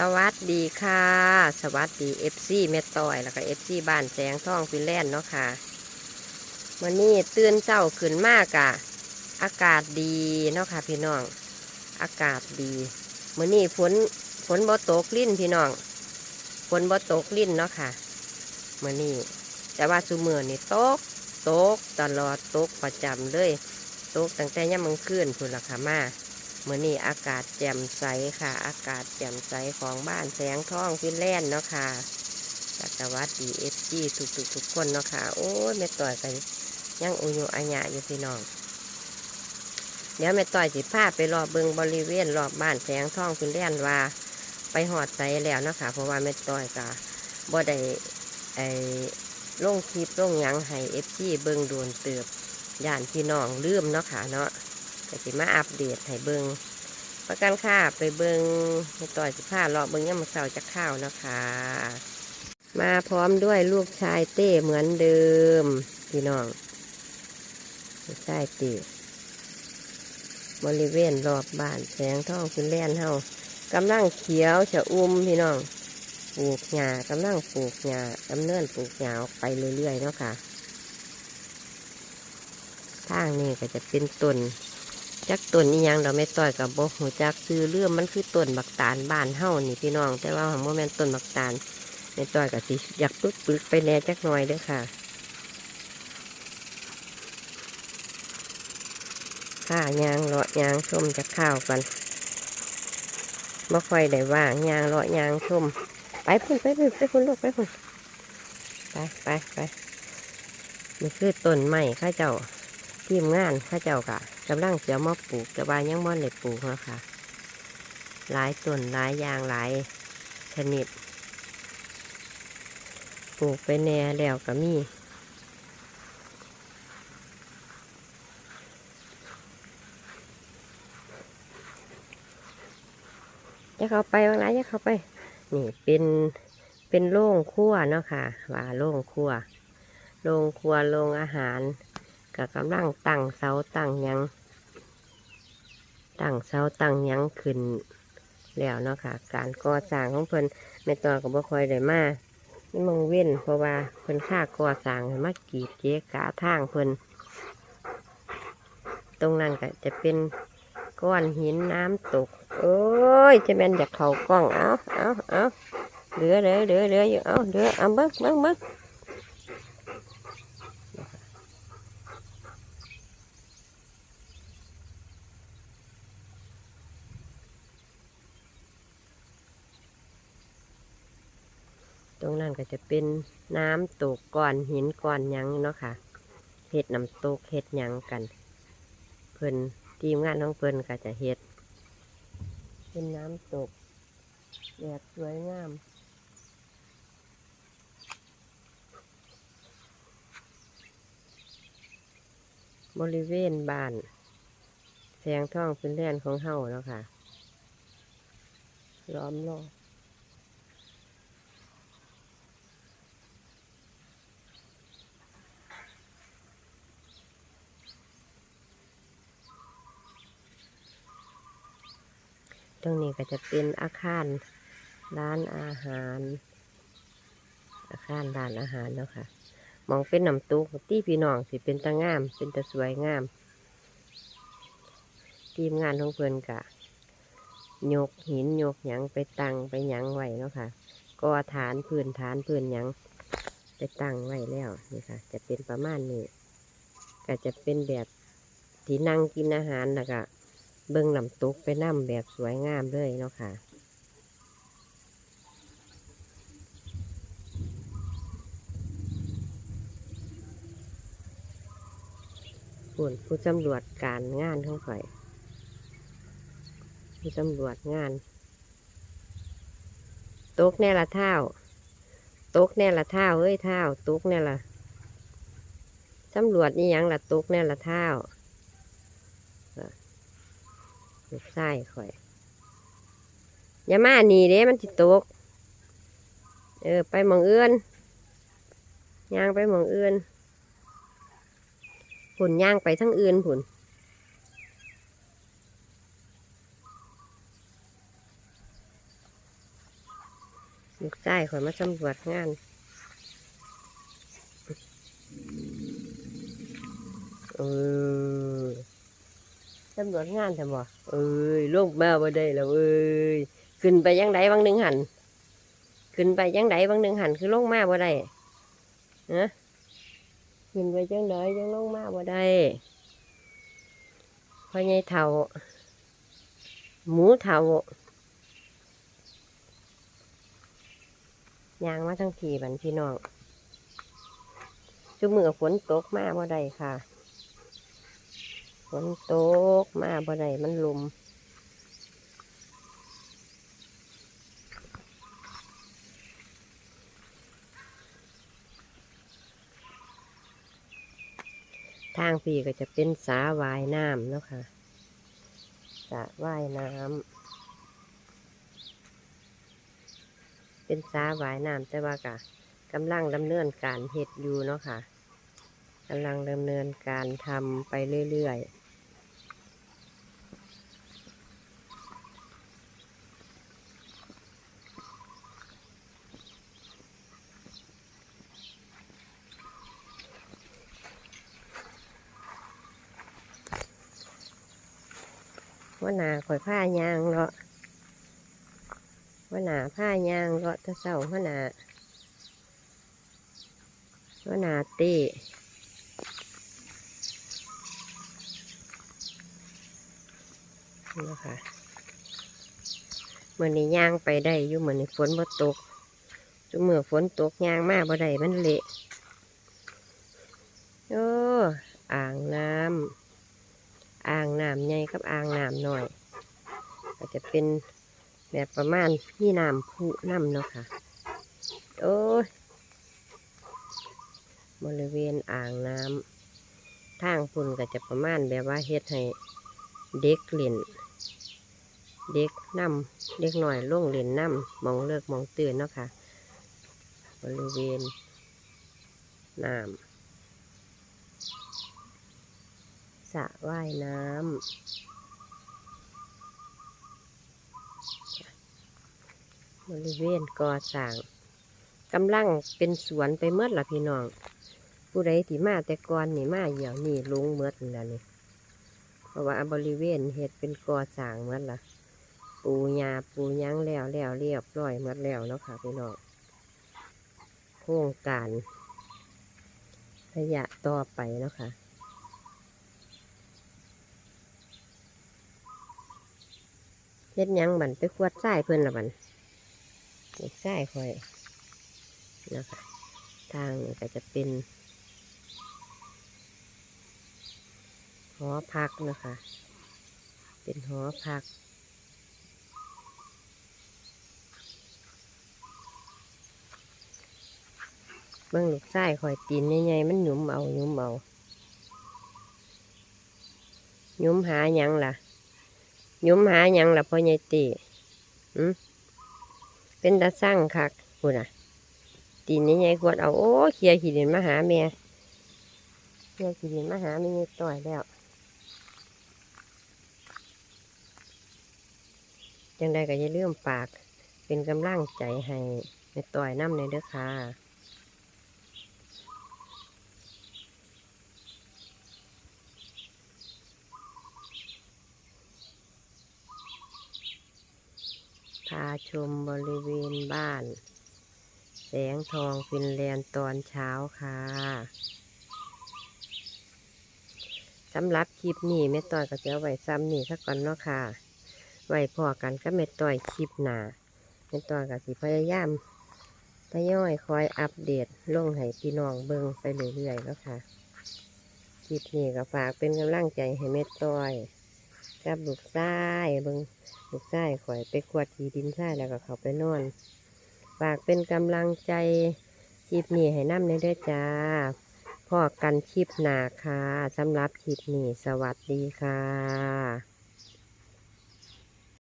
สวัสดีค่ะ สวัสดีเอฟซีเมตอยแล้วก็เอฟซีบ้านแสงทองฟินแลนด์เนาะค่ะวันนี้ตื่นเจ้าขึ้นมากอะอากาศดีเนาะค่ะพี่น้อง อากาศดีมื่อนี้ฝนฝนบ่ตกลิ้นพี่น้องฝนบ่ตกลิ้นเนาะค่ะมื่อนี้ แต่ว่าสุเมือนี่ตกตกตลอดตกประจำเลย ตกตั้งแต่ย่ำมังคืนพุ่นละค่ะมา เมื่อนี้อากาศแจ่มใสค่ะ อากาศแจ่มใสของบ้านแสงทองฟินแลนด์เนาะค่ะจักรวัดดีเอฟจีทุกทุกๆทุกคนเนาะค่ะ โอ้ยแม่ต่อยกันยังอุยอัญญะอยู่พี่น้อง เดี๋ยวแม่ต่อยสิพาไปรอบเบิงบริเวณรอบบ้านแสงทองฟินแลนด์ว่า ไปหอดใจแล้วเนาะค่ะ เพราะว่าแม่ต่อยก็บ่ได้ไอ้ลงคลิปลงยังให้เอฟจีเบิงโดนเติบย่านพี่น้องลืมเนาะค่ะเนาะ ก็สิมาอัปเดตให้เบิงประกันค่าไปเบิงให้ต่อยสิผ้ารอเบิงยังมาเสาจะข้าวนะคะ มาพร้อมด้วยลูกชายเต้เหมือนเดิม พี่น้องลูกชายเต้บริเวณรอบบ้านแสงทองคุณแล่นเฮากำลังเขียวชะอุ่มพี่น้องปลูกหญ้ากำลังปลูกหญ้าดำเนินปลูกหญ้าออกไปเรื่อยๆเนาะค่ะทางนี้ก็จะเป็นต้น จักต้นอีหยังเราไม่ต่อยกับบกหูจักซื้อเรื่องมันคือต้นบักตาลบ้านเฮานี่พี่น้อง แต่ว่าของโมแมนต้นบักตาลไม่ต่อยกับสิอยากปึกปึกๆไปแน่จักหน่อยเด้อค่ะ ข้ายางเลาะยางชมจะข้าวกันบ่ค่อยได้ว่างยางเลาะยางชมไปพุ่นไปพุ่นไปพุ่นลูกไปพุ่นไปไปไปนี่คือต้นไม้ข้าเจ้า ทีมงานข้าเจ้ากะกำลังเสียมาปลูกแต่ว่ายังม่อนเลยปลูกแล้วค่ะหลายต้นหลายอย่างหลายชนิด ปลูกไปแน่แล้วก็มีจะเข้าไปบางไรจะเข้าไป นี่เป็นเป็นโล่งครัวเนาะค่ะว่าโล่งครัวโล่งครัวโล่งอาหาร ก็กำลังตั้งเสาตั้งยังตั้งเสาตั้งยังขึ้นแล้วเนาะค่ะ การก่อสร้างของเพิ่นแม่ต่อกับบ่ค่อยได้มานี่มองเว้นเพราะว่าเพิ่นค่าก่อสร้างให้มากีดเจ๊กะทางเพิ่นตรงนั้นก็จะเป็นก้อนหินน้ำตกโอ้ยจะแม่นอยากเข้ากล้อง เอาเอาเอาเหลือเหลือเหลือเหลืออยู่ เอาเหลือเอาเบิ้งเบิ้งเบิ้ง รงนั้นก็จะเป็นน้ำตกก้อนหินก้อนหยังเนาะค่ะเห็ดน้ำตกเห็ดหยังกัน เพิ่นทีมงานของเพิ่นก็จะเห็ด เป็นน้ำตกแบบสวยงามบริเวณบ้านแสงท่องเป็นแลนของเฮาเนาะค่ะ ล้อมรอบ ตรงนี้ก็จะเป็นอาคารร้านอาหาร อาคารร้านอาหารเนาะค่ะมองเป็นน้ำตุกที่พี่น้องสิเป็นตางาม เป็นตะสวยงาม ทีมงานของเพื่อนกะยกหินยกหยังไปตั้งไปหยังไว้เนาะค่ะก่อฐานพื้นฐานพื้นหยังไปตั้งไว้แล้วนี่ค่ะ จะเป็นประมาณนี้ก็จะเป็นแบบที่นั่งกินอาหารนะกะ เบิ่งน้ำตกไปน้ำแบบสวยงามเลยเนาะค่ะ ผู้ผู้ตำรวจการงานของข่อย ผู้ตำรวจงาน ตกแน่ละเท้าตกแน่ละเท้าเอ้ยเท้าตกแน่ละตำรวจนี่ยังละตกแน่ละเท้า ลูกไส้ข่อย อย่ามาหนีเด้มันจิตก เออ ไปมองเอื้อนย่างไปมองเอื้อนผุนย่างไปทั้งอื่นผุนลูกชายข่อยมาสำรวจงานเออ ตำรวจงานทำบ่เอ้ยลงมาบ่ได้แล้วเอ้ยขึ้นไปยังไดบางหนึ่งหันขึ้นไปยังไดบางหนึ่งหันคือลงมาบ่ได้ฮะขึ้นไปจังไดยังลงมาบ่ได้พ่อใหญ่เฒ่า หมูเฒ่ายางมาทั้งทีบันพี่น้องชุมือฝนตกมาบ่ได้ค่ะ นตกมาบ่ได้มันลมทางพี่ก็จะเป็นสาวายน้ำเนาะค่ะสระว่ายน้ำเป็นสาวายน้ำแต่ว่ากะกำลังดำเนินการเฮ็ดอยู่เนาะค่ะกำลังดำเนินการทำไปเรื่อยๆ ว่าหนาข่อยผ้ายางเลาะว่าหนาผ้ายางเลาะแตะเศร้าว่าหนาว่าหนาเต้นี่นะคะมื่อนี้ย่างไปได้อยู่เหมือนฝนบ่ตกจุเมื่อฝนตกย่างมากบ่ได้มันเละโอ้อ่างน้ำ อ่างน้ำใหญ่กับอ่างน้ำหน้อยก็จะเป็นแบบประมาณมีน้ำพุน้ำเนาะค่ะ โอ้ยบริเวณอ่างน้ำทางพุ่นก็จะประมาณแบบว่าเฮ็ดให้เด็กเล่นเด็กน้ำเด็กหน่อยล่งเล่นน้ำมองเลิกมองตื่นเนาะค่ะ บริเวณน้ำ สระว่ายน้ำบริเวณก่อสร้างกำลังเป็นสวนไปเมื่อละพี่น้อง ผู้ใดที่มาแต่ก่อนนี่มาเหี่ยวนี่ลงเมื่อแล้วนี่เพราะว่าบริเวณเห็ดเป็นก่อสร้างเมื่อละปูหญ้าปูยั้งแล้วแล้วเรียบร้อยเมื่อแล้วเนาะค่ะพี่น้องโครงการขยะต่อไปเนาะค่ะ เฮ็ดยังบันไปขวดทรายเพิ่อนละบันขวดทรายค่อยนะคะทางก็จะเป็นหอพักนะคะ เป็นหอพักเบิ่งลูกทรายค่อยตีนใหญ่ๆมันหยุมเอาหยุมเอาหยุมหาหยังล่ะ ยุมหาหยังละพ่อใหญ่ตีเป็นตาสร้างคักพูดอะ ตีนใหญ่กวดเอาโอ้เขียขีดินมาหาแม่เขียขีดินมาหาแม่ต่อยแล้วจังใดก็อย่าลืมฝาก เป็นกำลังใจให้แม่ต่อยน้ำในเด้อค่ะ พาชมบริเวณบ้าน แสงทองฟินแลนด์ตอนเช้าค่ะสำหรับคลิปนี้แม่ต้อยก็จะเอาไว้ซ้ำนี่สักก่อนเนาะค่ะ ไว้พอกันก็แม่ต้อยคลิปหนาแม่ต้อยก็สิพยายามทยอยคอยอัปเดตลงให้พี่น้องเบิ่งไปเรื่อยๆแล้วค่ะ คลิปนี้ก็ฝากเป็นกำลังใจให้แม่ต้อย กับลูกชายเบิงลูกชายข่อยไปขวดขีดินชายแล้วก็เขาไปนอนฝากเป็นกำลังใจคลิปนี้ให้น้ำในเด้อจ้าพ่อกันคลิปหนาค่ะสำหรับคลิปนี้สวัสดีค่ะ